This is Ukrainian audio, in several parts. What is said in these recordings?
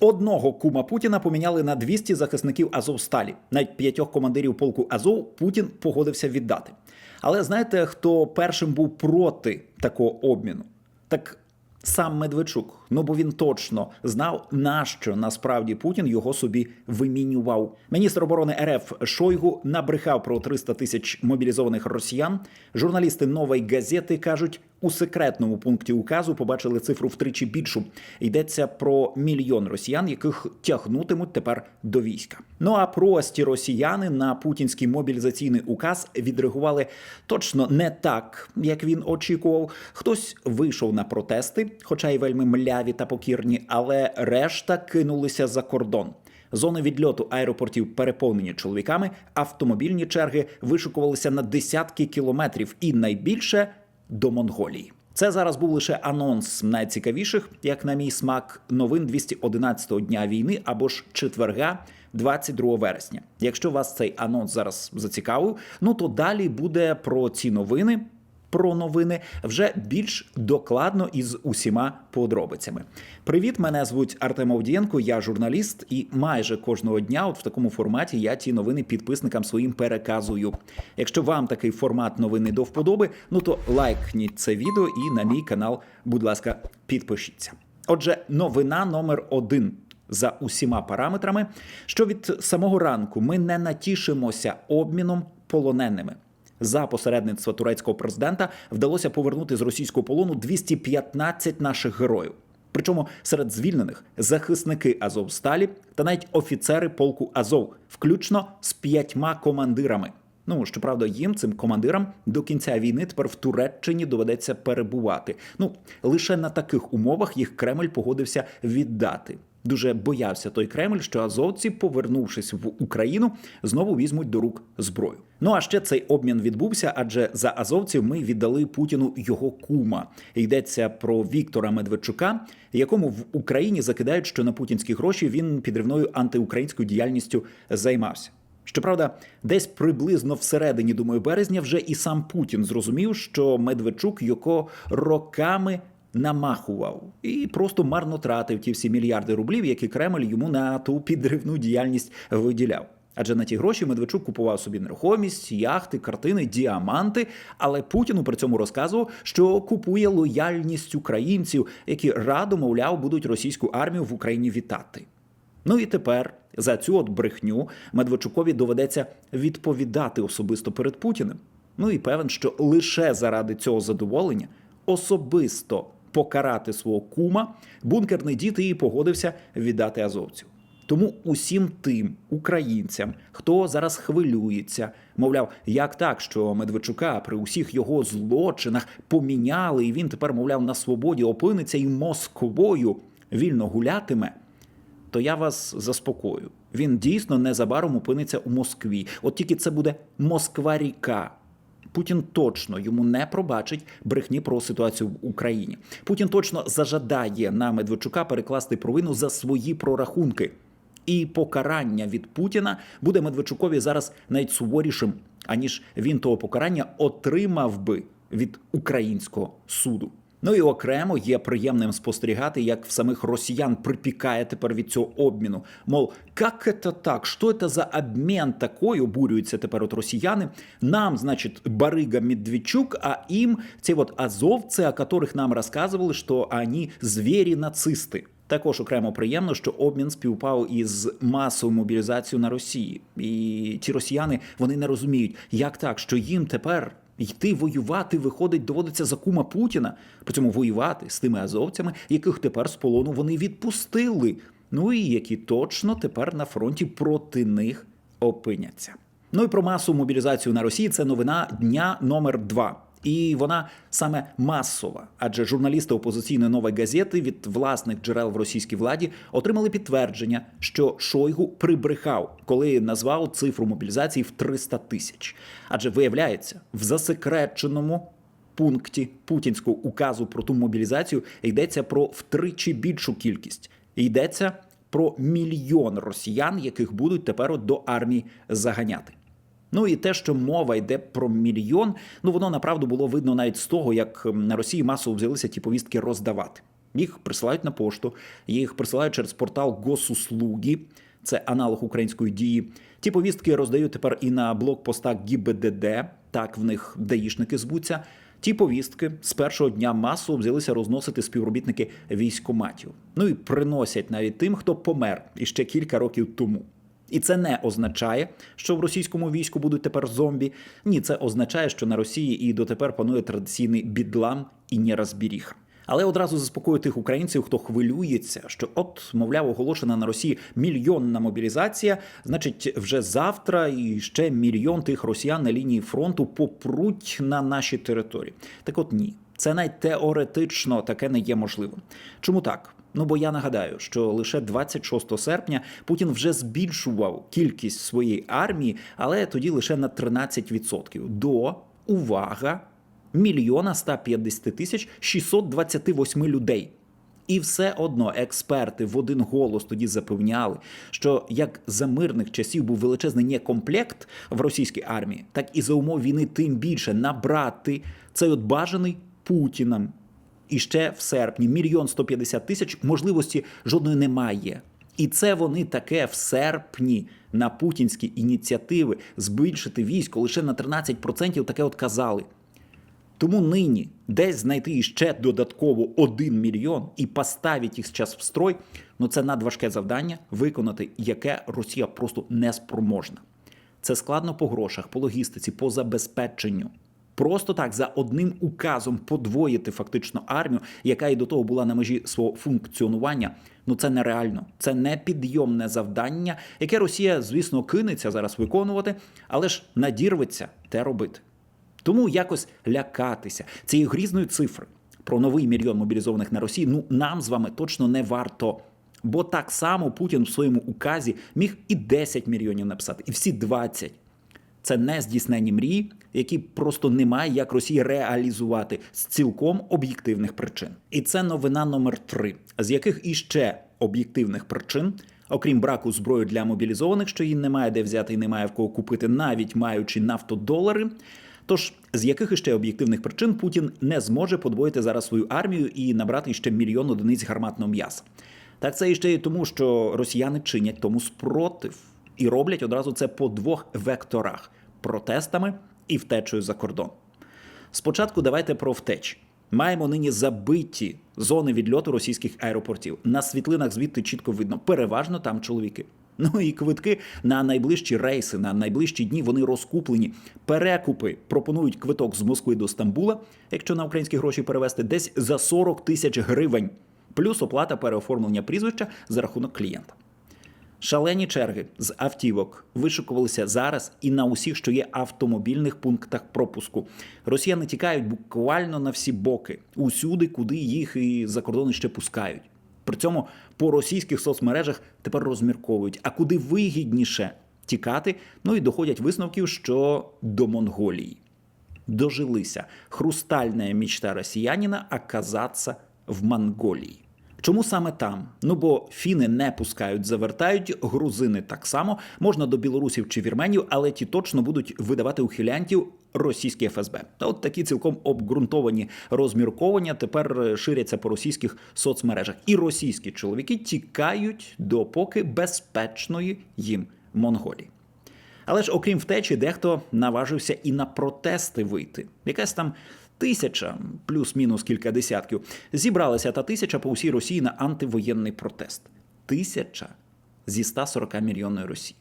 Одного кума Путіна поміняли на 200 захисників Азовсталі. Навіть п'ятьох командирів полку Азов Путін погодився віддати. Але знаєте, хто першим був проти такого обміну? Так сам Медведчук. Ну бо він точно знав, нащо насправді Путін його собі вимінював. Міністр оборони РФ Шойгу набрехав про 300 тисяч мобілізованих росіян. Журналісти нової газети кажуть, у секретному пункті указу побачили цифру втричі більшу. Йдеться про мільйон росіян, яких тягнутимуть тепер до війська. Ну а прості росіяни на путінський мобілізаційний указ відреагували точно не так, як він очікував. Хтось вийшов на протести, хоча й вельми мляві та покірні, але решта кинулися за кордон. Зони відльоту аеропортів переповнені чоловіками, автомобільні черги вишикувалися на десятки кілометрів, і найбільше до Монголії. Це зараз був лише анонс найцікавіших, як на мій смак, новин 211-го дня війни або ж четверга. 22 вересня. Якщо вас цей анонс зараз зацікавив, ну то далі буде про ці новини. Про новини вже більш докладно із усіма подробицями. Привіт, мене звуть Артем Овдієнко, я журналіст, і майже кожного дня, от в такому форматі, я ті новини підписникам своїм переказую. Якщо вам такий формат новини до вподоби, ну то лайкніть це відео і на мій канал, будь ласка, підпишіться. Отже, новина номер один за усіма параметрами, що від самого ранку ми не натішимося обміном полоненими. За посередництва турецького президента вдалося повернути з російського полону 215 наших героїв. Причому серед звільнених захисники Азовсталі та навіть офіцери полку Азов, включно з п'ятьма командирами. Ну щоправда, їм цим командирам до кінця війни тепер в Туреччині доведеться перебувати. Ну лише на таких умовах їх Кремль погодився віддати. Дуже боявся той Кремль, що азовці, повернувшись в Україну, знову візьмуть до рук зброю. Ну а ще цей обмін відбувся, адже за азовців ми віддали Путіну його кума. Йдеться про Віктора Медведчука, якому в Україні закидають, що на путінські гроші він підривною антиукраїнською діяльністю займався. Щоправда, десь приблизно всередині, думаю, березня вже і сам Путін зрозумів, що Медведчук його роками намахував і просто марно тратив ті всі мільярди рублів, які Кремль йому на ту підривну діяльність виділяв. Адже на ті гроші Медведчук купував собі нерухомість, яхти, картини, діаманти. Але Путіну при цьому розказував, що купує лояльність українців, які радо, мовляв, будуть російську армію в Україні вітати. Ну і тепер за цю от брехню Медведчукові доведеться відповідати особисто перед Путіним. Ну і певен, що лише заради цього задоволення особисто покарати свого кума бункерний дід і погодився віддати азовців. Тому усім тим українцям, хто зараз хвилюється, мовляв, як так, що Медведчука при усіх його злочинах поміняли, і він тепер, мовляв, на свободі опиниться і Москвою вільно гулятиме, то я вас заспокою. Він дійсно незабаром опиниться у Москві. От тільки це буде Москва-ріка. Путін точно йому не пробачить брехні про ситуацію в Україні. Путін точно зажадає на Медведчука перекласти провину за свої прорахунки. І покарання від Путіна буде Медведчукові зараз навіть суворішим, аніж він того покарання отримав би від українського суду. Ну і окремо є приємним спостерігати, як в самих росіян припікає тепер від цього обміну. Мов, як це так? Що це за обмін такий? Обурюються тепер от росіяни. Нам, значить, барига Медведчук, а їм ці от азовці, о которых нам розказували, що вони звірі нацисти. Також окремо приємно, що обмін співпав із масовою мобілізацією на Росії, і ті росіяни вони не розуміють, як так, що їм тепер йти воювати виходить, доводиться за кума Путіна. По цьому воювати з тими азовцями, яких тепер з полону вони відпустили. Ну і які точно тепер на фронті проти них опиняться. Ну і про масову мобілізацію на Росії це новина дня номер два. І вона саме масова, адже журналісти опозиційної нової газети від власних джерел в російській владі отримали підтвердження, що Шойгу прибрехав, коли назвав цифру мобілізації в 300 тисяч. Адже виявляється, в засекреченому пункті путінського указу про ту мобілізацію йдеться про втричі більшу кількість. Йдеться про мільйон росіян, яких будуть тепер до армії заганяти. Ну і те, що мова йде про мільйон, ну воно направду було видно навіть з того, як на Росії масово взялися ті повістки роздавати. Їх присилають на пошту, їх присилають через портал Госуслуги, це аналог української дії. Ті повістки роздають тепер і на блокпостах ГІБДД, так в них даїшники звуться. Ті повістки з першого дня масово взялися розносити співробітники військоматів. Ну і приносять навіть тим, хто помер іще кілька років тому. І це не означає, що в російському війську будуть тепер зомбі. Ні, це означає, що на Росії і дотепер панує традиційний бідлам і нерозбіріха. Але одразу заспокою тих українців, хто хвилюється, що от, мовляв, оголошена на Росії мільйонна мобілізація, значить, вже завтра і ще мільйон тих росіян на лінії фронту попруть на наші території. Так от ні, це навіть теоретично таке не є можливим. Чому так? Ну бо я нагадаю, що лише 26 серпня Путін вже збільшував кількість своєї армії, але тоді лише на 13% до увага мільйона 150 тисяч 628 людей. І все одно експерти в один голос тоді запевняли, що як за мирних часів був величезний некомплект в російській армії, так і за умов війни тим більше набрати цей от бажаний Путіним. І ще в серпні мільйон 150 тисяч можливості жодної немає. І це вони таке в серпні на путінські ініціативи збільшити військо лише на 13% таке от казали. Тому нині десь знайти ще додатково 1 мільйон і поставити їх зараз в строй, ну це надважке завдання, виконати яке Росія просто не спроможна. Це складно по грошах, по логістиці, по забезпеченню. Просто так за одним указом подвоїти фактично армію, яка і до того була на межі свого функціонування. Ну це нереально, це непідйомне завдання, яке Росія, звісно, кинеться зараз виконувати, але ж надірветься те робити. Тому якось лякатися цієї грізної цифри про новий мільйон мобілізованих на Росії. Ну нам з вами точно не варто. Бо так само Путін в своєму указі міг і 10 мільйонів написати, і всі 20. Це не здійснені мрії, які просто немає як Росії реалізувати з цілком об'єктивних причин. І це новина номер три, з яких іще об'єктивних причин, окрім браку зброї для мобілізованих, що її немає де взяти і немає в кого купити, навіть маючи нафтодолари. Тож з яких іще об'єктивних причин Путін не зможе подвоїти зараз свою армію і набрати ще мільйон одиниць гарматного м'яса? Так це іще й тому, що росіяни чинять тому спротив і роблять одразу це по двох векторах протестами і втечею за кордон. Спочатку давайте про втечі. Маємо нині забиті зони відльоту російських аеропортів. На світлинах звідти чітко видно, переважно там чоловіки. Ну і квитки на найближчі рейси, на найближчі дні вони розкуплені. Перекупи пропонують квиток з Москви до Стамбула, якщо на українські гроші перевести, десь за 40 тисяч гривень, плюс оплата переоформлення прізвища за рахунок клієнта. Шалені черги з автівок вишикувалися зараз і на усіх, що є автомобільних пунктах пропуску. Росіяни тікають буквально на всі боки, усюди, куди їх і за кордони ще пускають. При цьому по російських соцмережах тепер розмірковують, а куди вигідніше тікати, ну і доходять висновків, що до Монголії. Дожилися хрустальна мечта росіянина оказатися в Монголії. Чому саме там? Ну бо фіни не пускають, завертають, грузини так само можна до білорусів чи вірменів, але ті точно будуть видавати ухилянтів російські ФСБ. Та от такі цілком обґрунтовані розмірковання тепер ширяться по російських соцмережах. І російські чоловіки тікають до поки безпечної їм Монголії. Але ж, окрім втечі, дехто наважився і на протести вийти. Якась там тисяча, плюс-мінус кілька десятків, зібралася та тисяча по усій Росії на антивоєнний протест. Тисяча зі 140 мільйонної Росії.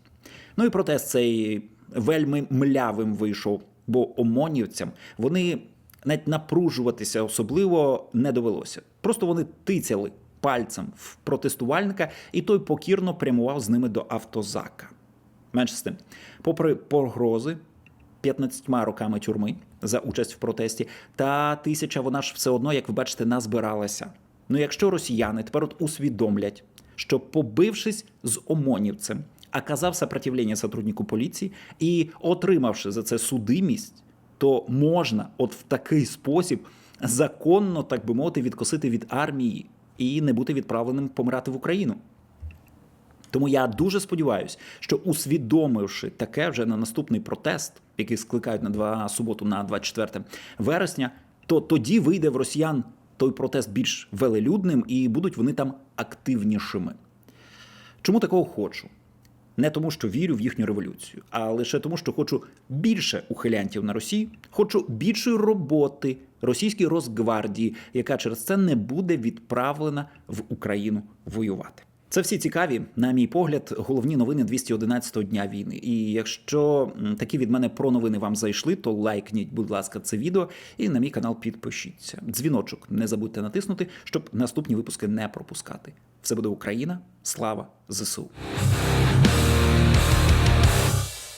Ну і протест цей вельми млявим вийшов, бо омонівцям вони навіть напружуватися особливо не довелося. Просто вони тицяли пальцем в протестувальника, і той покірно прямував з ними до автозака. Менше з тим, попри погрози 15 роками тюрми за участь в протесті, та тисяча вона ж все одно, як ви бачите, назбиралася. Ну якщо росіяни тепер от усвідомлять, що побившись з омонівцем, оказав сопротивлення сотруднику поліції і отримавши за це судимість, то можна, от в такий спосіб, законно, так би мовити, відкосити від армії і не бути відправленим помирати в Україну. Тому я дуже сподіваюся, що усвідомивши таке вже на наступний протест, який скликають на два суботу на 24 вересня, то тоді вийде в росіян той протест більш велелюдним і будуть вони там активнішими. Чому такого хочу? Не тому, що вірю в їхню революцію, а лише тому, що хочу більше ухилянтів на Росії, хочу більшої роботи російській Росгвардії, яка через це не буде відправлена в Україну воювати. Це всі цікаві, на мій погляд, головні новини 211-го дня війни. І якщо такі від мене про новини вам зайшли, то лайкніть, будь ласка, це відео і на мій канал підпишіться. Дзвіночок не забудьте натиснути, щоб наступні випуски не пропускати. Все буде Україна, слава ЗСУ.